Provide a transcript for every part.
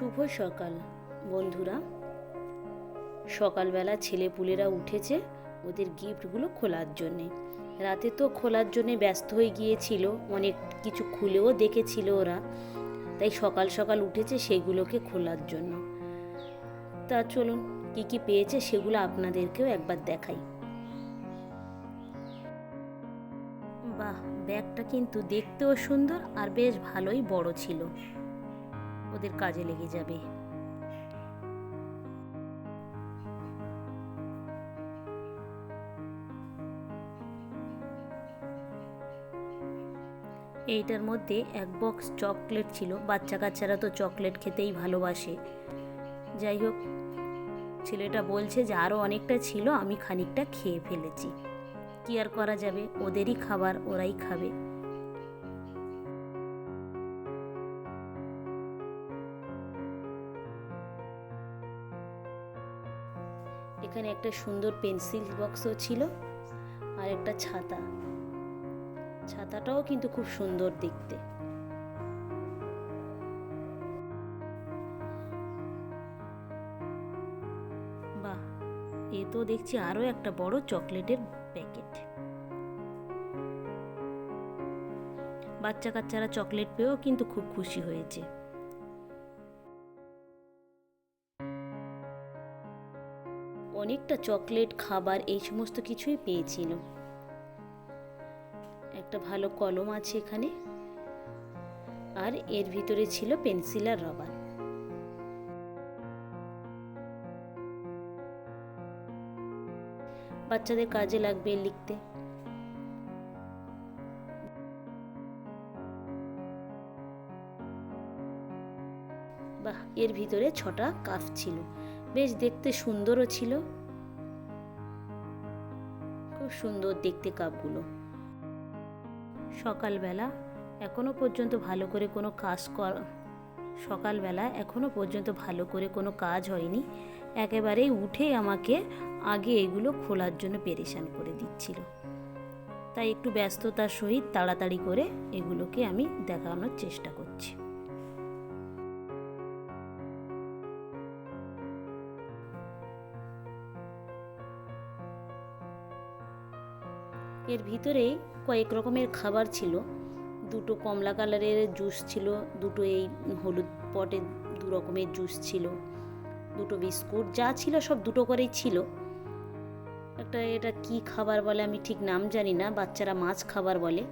শুভ সকাল, বন্ধুরা। সকালবেলা ছেলেপুলেরা উঠেছে ওদের গিফটগুলো খোলার জন্যে। রাতে তো খোলার জন্যে ব্যস্ত হয়ে গিয়েছিল, অনেক কিছু খুলেও দেখেছিল ওরা। তাই সকাল সকাল উঠেছে সেগুলোকে খোলার জন্য। তা চলুন, কী কী পেয়েছে সেগুলো আপনাদেরকেও একবার দেখাই। বাহ, ব্যাগটা কিন্তু দেখতেও সুন্দর আর বেশ ভালোই বড় ছিল। ওদের কাজে লেগে যাবে। এইটার মধ্যে এক বক্স চকলেট ছিল। বাচ্চা কাচ্চারা তো চকলেট খেতেই ভালোবাসে। যাই হোক, ছেলেটা বলছে যে আরও অনেকটা ছিল, আমি খানিকটা খেয়ে ফেলেছি। কি আর করা যাবে? ওদেরই খাবার, ওরাই খাবে। এখানে একটা সুন্দর পেন্সিল বক্সও ছিল আর একটা ছাতা। ছাতাটাও কিন্তু খুব সুন্দর দেখতে। বাহ, এ তো দেখছি আরও একটা বড় চকলেটের প্যাকেট। বাচ্চা কাচ্চারা চকলেট পেয়েও কিন্তু খুব খুশি হয়েছে। অনেকটা চকলেট, খাবার এই সমস্ত কিছুই পেয়েছিল। একটা ভালো কলম আছে এখানে। আর এর ভিতরে ছিল পেন্সিল আর রবার। বাচ্চাদের কাজে লাগবে লিখতে। বাহ, এর ভিতরে ছটা কাফ ছিল। বেশ দেখতে সুন্দরও ছিল। খুব সুন্দর দেখতে কাপগুলো। সকালবেলা এখনও পর্যন্ত ভালো করে কোনো কাজ কর সকালবেলা এখনও পর্যন্ত ভালো করে কোনো কাজ হয়নি। একেবারেই উঠে আমাকে আগে এগুলো খোলার জন্য পেরেশান করে দিচ্ছিল। তাই একটু ব্যস্ততার সহিত তাড়াতাড়ি করে এগুলোকে আমি দেখানোর চেষ্টা করছি। এর ভিতরে কয়েক রকমের খাবার ছিল। দুটো কমলা কালারের জুস ছিল, দুটো এই হলুদ পটে দু রকমের জুস ছিল, দুটো বিস্কুট যা ছিল সব দুটো করেই ছিল। একটা এটা কি খাবার বলে আমি ঠিক নাম জানি না, বাচ্চারা মাছ খাবার বলে।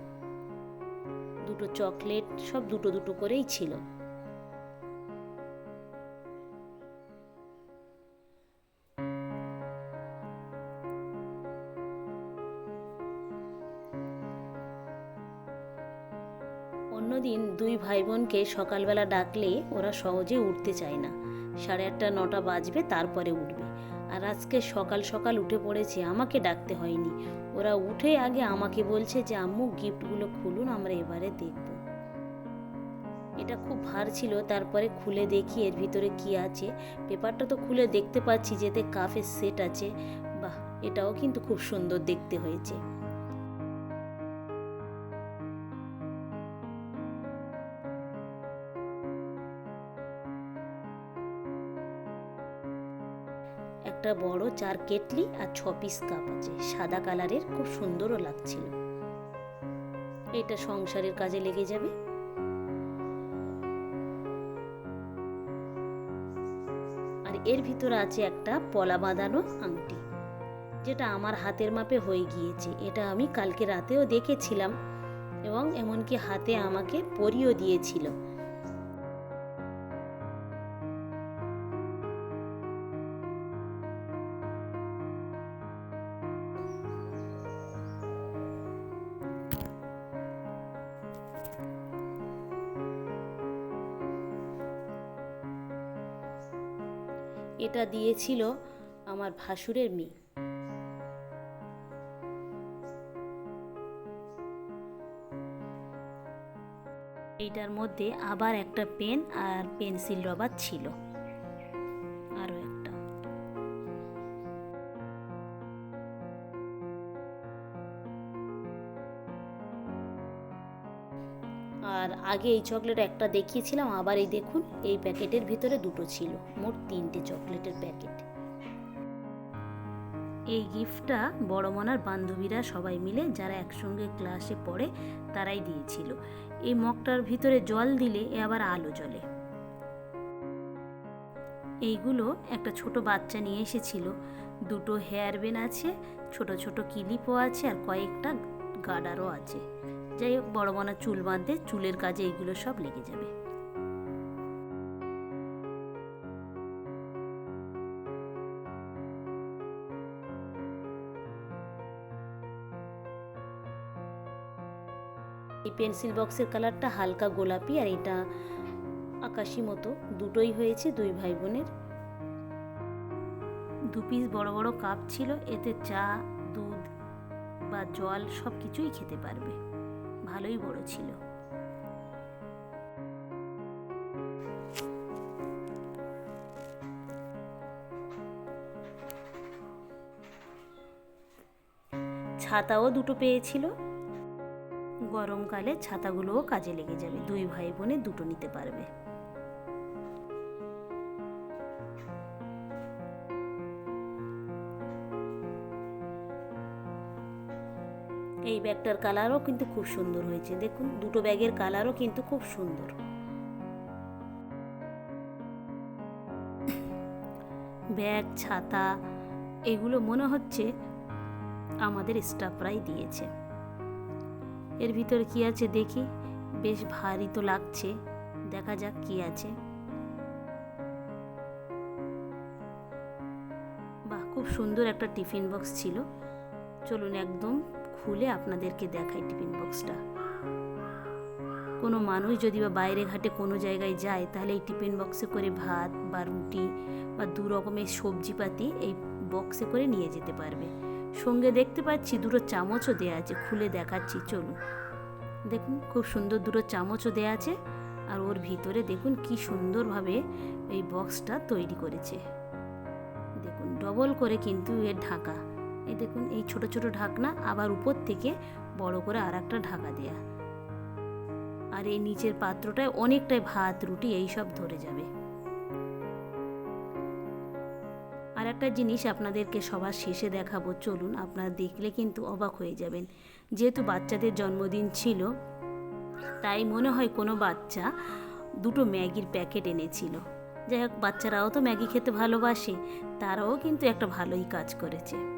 দুটো চকলেট সব দুটো দুটো করেই ছিল। অন্যদিন দুই ভাই বোনকে সকালবেলা ডাকলে ওরা সহজে উঠতে চায় না। সাড়ে আটটা, নটা বাজবে, তারপরে উঠবে। আর আজকে সকাল সকাল উঠে পড়েছে, আমাকে ডাকতে হয়নি। ওরা উঠে আগে আমাকে বলছে যে, আম্মু, গিফটগুলো খুলুন, আমরা এবারে দেখব। এটা খুব ভার ছিল, তারপরে খুলে দেখি এর ভিতরে কি আছে। পেপারটা তো খুলে দেখতে পাচ্ছি, যেতে কাফের সেট আছে। বাহ, এটাও কিন্তু খুব সুন্দর দেখতে হয়েছে। একটা বড় চার কেটলি আর ছ পিস কাপ আছে। সাদা কালারের, খুব সুন্দরও লাগছিল। এটা সংসারের কাজে লেগে যাবে। আর এর ভিতরে আছে একটা পলা বাঁধানো আংটি, যেটা আমার হাতের মাপে হয়ে গিয়েছে। এটা আমি কালকে রাতেও দেখেছিলাম এবং এমনকি হাতে আমাকে পরিও দিয়েছিল। এটা দিয়েছিল আমার ভাসুরের মেয়ে। এইটার মধ্যে আবার একটা পেন আর পেন্সিল রবার ছিল। আর আগে এই চকলেট একটা দেখিয়েছিলাম, আবার এই দেখুন, এই প্যাকেটের ভিতরে দুটো ছিল, মোট তিনটে চকলেটের প্যাকেট। এই গিফটটা বড় মনার বান্ধবীরা সবাই মিলে, যারা একসঙ্গে ক্লাসে পড়ে, তারাই দিয়েছিল। এই মগটার ভিতরে জল দিলে এ আবার আলো জ্বলে। এইগুলো একটা ছোট বাচ্চা নিয়ে এসেছিল। দুটো হেয়ার বেন আছে, ছোট ছোট কিলিপও আছে, আর কয়েকটা গার্ডারও আছে। যাই হোক, বড় মনা চুল বাঁধতে চুলের কাজে এইগুলো সব লেগে যাবে। এই পেন্সিল বক্সের কালারটা হালকা গোলাপি আর এটা আকাশি মতো। দুটোই হয়েছে দুই ভাই বোনের দু পিস বড় বড় কাপ ছিল, এতে চা, দুধ বা জল সব কিছুই খেতে পারবে। ভালোই বড় ছিল ছাতাও দুটো পেয়েছিল। গরমকালে ছাতাগুলোও কাজে লেগে যাবে। দুই ভাই বোনে দুটো নিতে পারবে। এই ব্যাগটার কালারও কিন্তু খুব সুন্দর হয়েছে। দেখুন, দুটো ব্যাগের কালারও কিন্তু খুব সুন্দর। ব্যাগ, ছাতা, এগুলো মনে হচ্ছে আমাদের স্টাফরাই দিয়েছে। এর ভিতরে কি আছে দেখি? বেশ ভারী তো লাগছে। দেখা যাক কি আছে। বাহ, খুব সুন্দর একটা টিফিন বক্স ছিল। চলুন একদম খুলে আপনাদেরকে দেখাই টিফিন বক্সটা। কোনো মানুষ যদি বা বাইরে ঘাটে কোনো জায়গায় যায়, তাহলে এই টিফিন বক্সে করে ভাত বা রুটি বা দু রকমের সবজিপাতি এই বক্সে করে নিয়ে যেতে পারবে। সঙ্গে দেখতে পাচ্ছি দুটো চামচও দেওয়া আছে, খুলে দেখাচ্ছি, চলুন। দেখুন, খুব সুন্দর দুটো চামচও দেওয়া আছে, আর ওর ভিতরে দেখুন কি সুন্দরভাবে এই বক্সটা তৈরি করেছে। দেখুন, ডবল করে কিন্তু এর ঢাকা। এই দেখুন, এই ছোট ছোট ঢাকনা আবার উপর থেকে বড় করে আর একটা ঢাকা দেয়া। আর এই নিচের পাত্রটায় অনেকটাই ভাত, রুটি এই সব ধরে যাবে। আর একটা জিনিস আপনাদেরকে সবার শেষে দেখাবো, চলুন আপনারা দেখলে কিন্তু অবাক হয়ে যাবেন। যেহেতু বাচ্চাদের জন্মদিন ছিল, তাই মনে হয় কোনো বাচ্চা দুটো ম্যাগির প্যাকেট এনেছিল। যাই হোক, বাচ্চারাও তো ম্যাগি খেতে ভালোবাসে, তারাও কিন্তু একটা ভালোই কাজ করেছে।